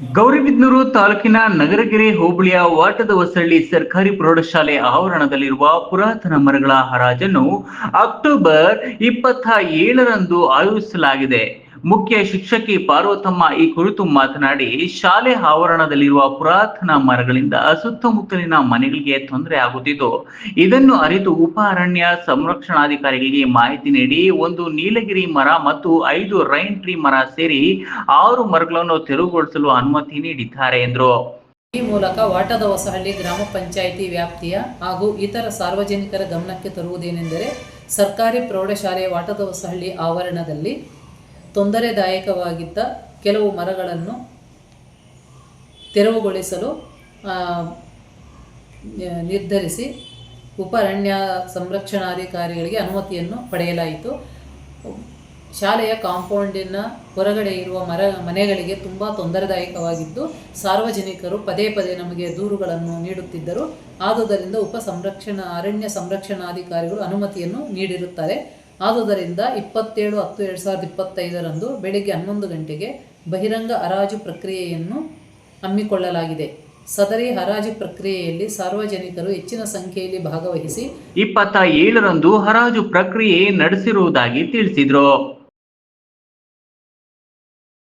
ಗೌರಿಬಿದನೂರು ತಾಲೂಕಿನ ನಗರಗೆರೆ ಹೋಬಳಿಯ ವಾಟದ ಹೊಸಳ್ಳಿ ಸರ್ಕಾರಿ ಪ್ರೌಢಶಾಲೆ ಆವರಣದಲ್ಲಿರುವ ಪುರಾತನ ಮರಗಳ ಹರಾಜನ್ನು ಅಕ್ಟೋಬರ್ ಇಪ್ಪತ್ತ ಏಳರಂದು ಆಯೋಜಿಸಲಾಗಿದೆ. ಮುಖ್ಯ ಶಿಕ್ಷಕಿ ಪಾರ್ವತಮ್ಮ ಈ ಕುರಿತು ಮಾತನಾಡಿ, ಶಾಲೆ ಆವರಣದಲ್ಲಿರುವ ಪುರಾತನ ಮರಗಳಿಂದ ಸುತ್ತಮುತ್ತಲಿನ ಮನೆಗಳಿಗೆ ತೊಂದರೆ ಆಗುತ್ತಿದ್ದು, ಇದನ್ನು ಅರಿತು ಉಪ ಅರಣ್ಯ ಸಂರಕ್ಷಣಾಧಿಕಾರಿಗಳಿಗೆ ಮಾಹಿತಿ ನೀಡಿ, ಒಂದು ನೀಲಗಿರಿ ಮರ ಮತ್ತು ಐದು ರೈನ್ ಟ್ರೀ ಮರ ಸೇರಿ ಆರು ಮರಗಳನ್ನು ತೆರವುಗೊಳಿಸಲು ಅನುಮತಿ ನೀಡಿದ್ದಾರೆ ಎಂದರು. ಈ ಮೂಲಕ ವಾಟದ ಹೊಸಹಳ್ಳಿ ಗ್ರಾಮ ಪಂಚಾಯಿತಿ ವ್ಯಾಪ್ತಿಯ ಹಾಗೂ ಇತರ ಸಾರ್ವಜನಿಕರ ಗಮನಕ್ಕೆ ತರುವುದೇನೆಂದರೆ, ಸರ್ಕಾರಿ ಪ್ರೌಢಶಾಲೆಯ ವಾಟದ ಹೊಸಹಳ್ಳಿ ಆವರಣದಲ್ಲಿ ತೊಂದರೆದಾಯಕವಾಗಿದ್ದ ಕೆಲವು ಮರಗಳನ್ನು ತೆರವುಗೊಳಿಸಲು ನಿರ್ಧರಿಸಿ ಉಪ ಅರಣ್ಯ ಸಂರಕ್ಷಣಾಧಿಕಾರಿಗಳಿಗೆ ಅನುಮತಿಯನ್ನು ಪಡೆಯಲಾಯಿತು. ಶಾಲೆಯ ಕಾಂಪೌಂಡಿನ ಹೊರಗಡೆ ಇರುವ ಮರ, ಮನೆಗಳಿಗೆ ತುಂಬ ತೊಂದರೆದಾಯಕವಾಗಿದ್ದು, ಸಾರ್ವಜನಿಕರು ಪದೇ ಪದೇ ನಮಗೆ ದೂರುಗಳನ್ನು ನೀಡುತ್ತಿದ್ದರು. ಆದುದರಿಂದ ಉಪ ಸಂರಕ್ಷಣಾ ಅರಣ್ಯ ಸಂರಕ್ಷಣಾಧಿಕಾರಿಗಳು ಅನುಮತಿಯನ್ನು ನೀಡಿರುತ್ತಾರೆ. ಆದುದರಿಂದ ಇಪ್ಪತ್ತೇಳು ಹತ್ತು ಎರಡು ಸಾವಿರದ ಇಪ್ಪತ್ತೈದರಂದು ಬೆಳಿಗ್ಗೆ ಹನ್ನೊಂದು ಗಂಟೆಗೆ ಬಹಿರಂಗ ಹರಾಜು ಪ್ರಕ್ರಿಯೆಯನ್ನು ಹಮ್ಮಿಕೊಳ್ಳಲಾಗಿದೆ. ಸದರಿ ಹರಾಜು ಪ್ರಕ್ರಿಯೆಯಲ್ಲಿ ಸಾರ್ವಜನಿಕರು ಹೆಚ್ಚಿನ ಸಂಖ್ಯೆಯಲ್ಲಿ ಭಾಗವಹಿಸಿ ಇಪ್ಪತ್ತ ಏಳರಂದು ಹರಾಜು ಪ್ರಕ್ರಿಯೆ ನಡೆಸಿರುವುದಾಗಿ ತಿಳಿಸಿದರು.